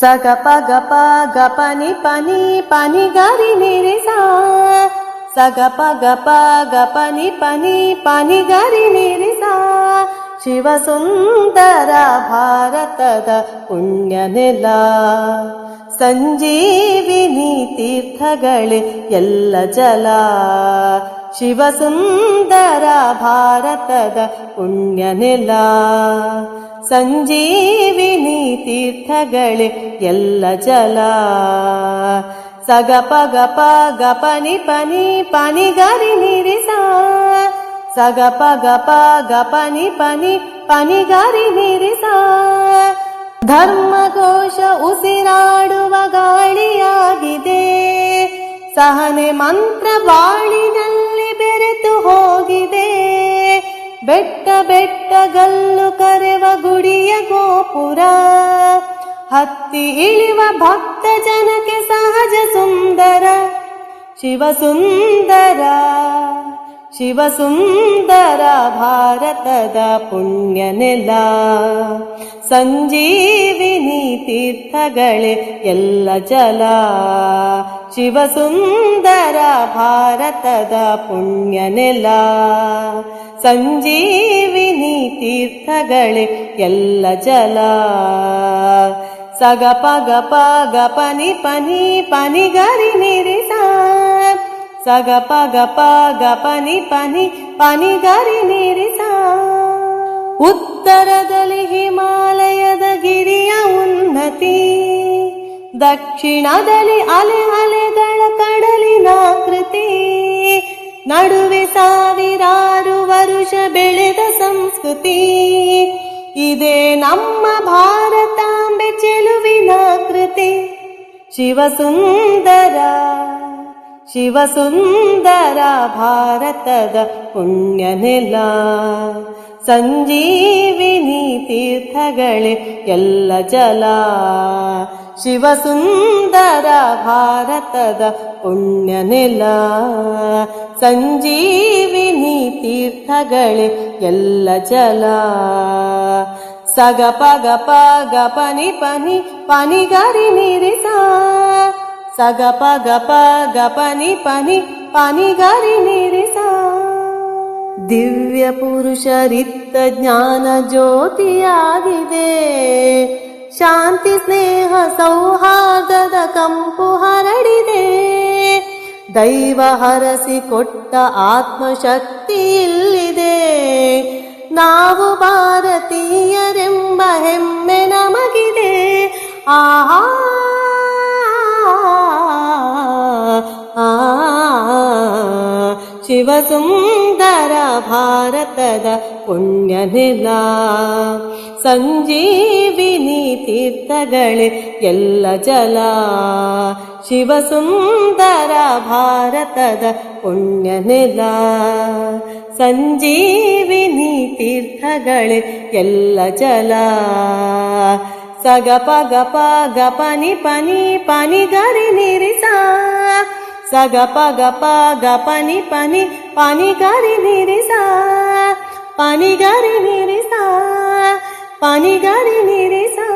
సగ పగ పగ పని పని పని గరి నిరిసా సగ పగ పగ పని పని పని గరి ನಿರಿಸಾ ಶಿವ ಸುಂದರ ಭಾರತದ ಪುಣ್ಯ ನೆಲ ಸಂಜೀವಿನಿ ತೀರ್ಥಗಳೇ ಎಲ್ಲ ಜಲ ಶಿವ ಸುಂದರ ಭಾರತದ ಪುಣ್ಯ ನೆಲ ಸಂಜೀವಿನಿ ತೀರ್ಥಗಳೇ ಎಲ್ಲ ಜಲ. ಸಗ ಪಗ ಪಗ ಪನಿ ಪನಿ ಪನಿ ಗರಿ ನಿರಿಸ. ಸಗ ಪಗ ಪಗ ಪನಿ ಪನಿ ಪನಿ ಗರಿ ನಿರಿಸ. ಧರ್ಮಘೋಷ ಉಸಿರಾಡುವ ಗಾಳಿಯಾಗಿದೆ. ಸಹನೆ ಮಂತ್ರ ಬಾಳಿನಲ್ಲಿ ಬೆರೆತು ಹೋಗಿದೆ. ಬೆಟ್ಟ ಬೆಟ್ಟ ಬೆಟ್ಟಗಲ್ಲು ಕರೆವ ಗುಡಿಯ ಗೋಪುರ. ಹತ್ತಿ ಇಳಿವ ಭಕ್ತ ಜನಕ್ಕೆ ಸಹಜ ಸುಂದರ. ಶಿವ ಸುಂದರ ಶಿವ ಸುಂದರ ಭಾರತದ ಪುಣ್ಯ ನೆಲ. ಸಂಜೀವಿನಿ ತೀರ್ಥಗಳೇ ಎಲ್ಲ ಜಲ. ಶಿವ ಸುಂದರ ಭಾರತದ ಪುಣ್ಯ ನೆಲ. ಸಂಜೀವಿನಿ ತೀರ್ಥಗಳೇ ಎಲ್ಲ ಜಲ. ಸಗ ಪಗ ಪಗ ಪನಿ ಪನಿ ಪನಿ ಗರಿ ನಿರಿ ಸಗ ಪಗ ಪಗ ಪನಿ ಪನಿ ಪನಿ ಗರಿ ನಿರಿ ಉತ್ತರದಲ್ಲಿ ಹಿಮಾಲಯದ ಗಿರಿಯ ಉನ್ನತಿ. ದಕ್ಷಿಣದಲ್ಲಿ ಅಲೆ ಅಲೆಗಳ ಕಡಲಿನ ಕೃತಿ ನಡುವೆ ಸಾವಿರಾರು ಸಂಸ್ಕೃತಿ ಇದೇ ನಮ್ಮ ಭಾರತಾಂಬೆ ಚೆಲುವಿನ ಕೃತಿ. ಶಿವಸುಂದರ ಶಿವ ಸುಂದರ ಭಾರತದ ಪುಣ್ಯ ನೆಲ. ಸಂಜೀವಿನಿ ತೀರ್ಥಗಳೇ ಎಲ್ಲ ಜಲ. ಶಿವಸುಂದರ ಭಾರತದ ಪುಣ್ಯ ನೆಲ. ಸಂಜೀವಿನಿ ತೀರ್ಥಗಳೇ ಎಲ್ಲ ಜಲ ಸಗ ಪಗ ಪಗ ಪನಿ ಪನಿ ಪನಿ ಗರಿ ನಿರಿಸಾ ಸಗ ಪಗ ಪಗ ಪನಿ ಪನಿ ಪನಿ ಗರಿ ನಿರಿಸಾ ದಿವ್ಯ ಪುರುಷರಿತ್ತ ಜ್ಞಾನ ಜ್ಯೋತಿಯಾಗಿದೆ ಶಾಂತಿ ಸ್ನೇಹ ಸೌಹಾರ್ದದ ದೈವ ಹರಸಿ ಕೊಟ್ಟ ಆತ್ಮಶಕ್ತಿ ಇಲ್ಲಿದೆ. ನಾವು ಭಾರತೀಯರೆಂಬ ಹೆಮ್ಮೆ ನಮಗಿದೆ. ಆಹಾ ಶಿವ ಸುಂದರ ಭಾರತದ ಪುಣ್ಯ ನೆಲ ಸಂಜೀವಿನಿ ತೀರ್ಥಗಳೇ ಎಲ್ಲ ಜಲ ಶಿವ ಸುಂದರ ಭಾರತದ ಪುಣ್ಯ ನೆಲ ಸಂಜೀವಿನಿ ತೀರ್ಥಗಳೇ ಎಲ್ಲ ಜಲ ಸಗ ಪಗ ಪಗ ಪನಿ ಪನಿ ಪನಿ ಗರಿ ನಿರಿಸಾ సగ పగ పగ పని పని పని గరి నిరిసా పని గరి నిరిసా పని గరి నిరిసా.